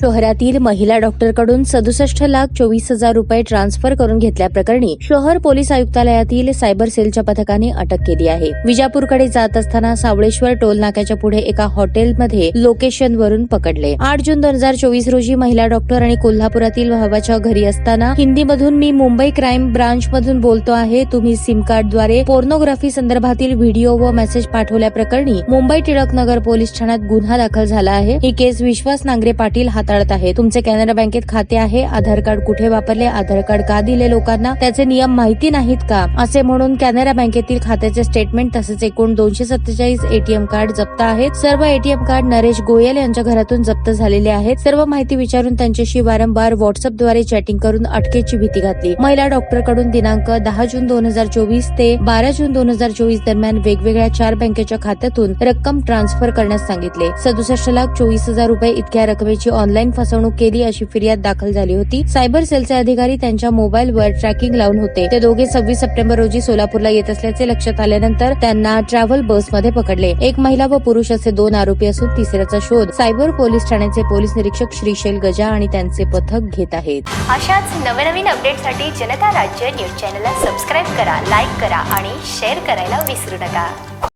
शहरातील महिला डॉक्टरकडून सदुसष्ट लाख चोवीस हजार रुपये ट्रान्सफर करून घेतल्याप्रकरणी शहर पोलीस आयुक्तालयातील सायबर सेलच्या पथकाने अटक केली आहे. विजापूरकडे जात असताना सावळेश्वर टोल नाक्याच्या पुढे एका हॉटेलमध्ये लोकेशनवरून पकडले. आठ जून दोन हजार चोवीस रोजी महिला डॉक्टर आणि कोल्हापुरातील भावाच्या घरी असताना हिंदीमधून मी मुंबई क्राईम ब्रांच मधून बोलतो आहे. तुम्ही सिम कार्डद्वारे पोर्नोग्राफी संदर्भातील व्हिडिओ व मेसेज पाठवल्याप्रकरणी मुंबई टिळक नगर पोलीस ठाण्यात गुन्हा दाखल झाला आहे. ही केस विश्वास नांगरे पाटील हाताळत आहे. तुमचे कॅनरा बँकेत खाते आहे. आधार कार्ड कुठे वापरले? आधार कार्ड का दिले लोकांना? त्याचे नियम माहिती नाहीत का? असे म्हणून कॅनरा बँकेतील खात्याचे स्टेटमेंट तसेच एकूण दोनशे सत्तेचाळीस एटीएम कार्ड जप्त आहेत. सर्व एटीएम कार्ड नरेश गोयल यांच्या घरातून जप्त झालेले आहेत. सर्व माहिती विचारून त्यांच्याशी वारंवार व्हॉट्सअपद्वारे चॅटिंग करून अटकेची भीती घातली. महिला डॉक्टरकडून दिनांक दहा जून दोन हजार चोवीस ते बारा जून दोन हजार चोवीस दरम्यान वेगवेगळ्या चार बँकेच्या खात्यातून रक्कम ट्रान्सफर करण्यास सांगितले. सदुसष्ट लाख चोवीस हजार रुपये इतक्या रकमेची ऑनलाईन ऑनलाईन फसवणूक केली अशी फिर्याद दाखल झाली होती. सायबर सेलचे अधिकारी त्यांच्या मोबाईलवर ट्रॅकिंग लावून होते. ते दोघे सव्वीस सप्टेंबर रोजी सोलापूरला येत असल्याचे लक्षात आल्यानंतर त्यांना ट्रॅव्हल बसमध्ये पकडले. एक महिला व पुरुष असे दोन आरोपी असून तिसऱ्याचा शोध सायबर पोलीस ठाण्याचे पोलीस निरीक्षक श्रीशैल गजा आणि त्यांचे पथक घेत आहेत. अशाच नवनवीन अपडेटसाठी जनता राज्य न्यूज चॅनलला सबस्क्राईब करा लाईक करा आणि शेअर करायला विसरू नका.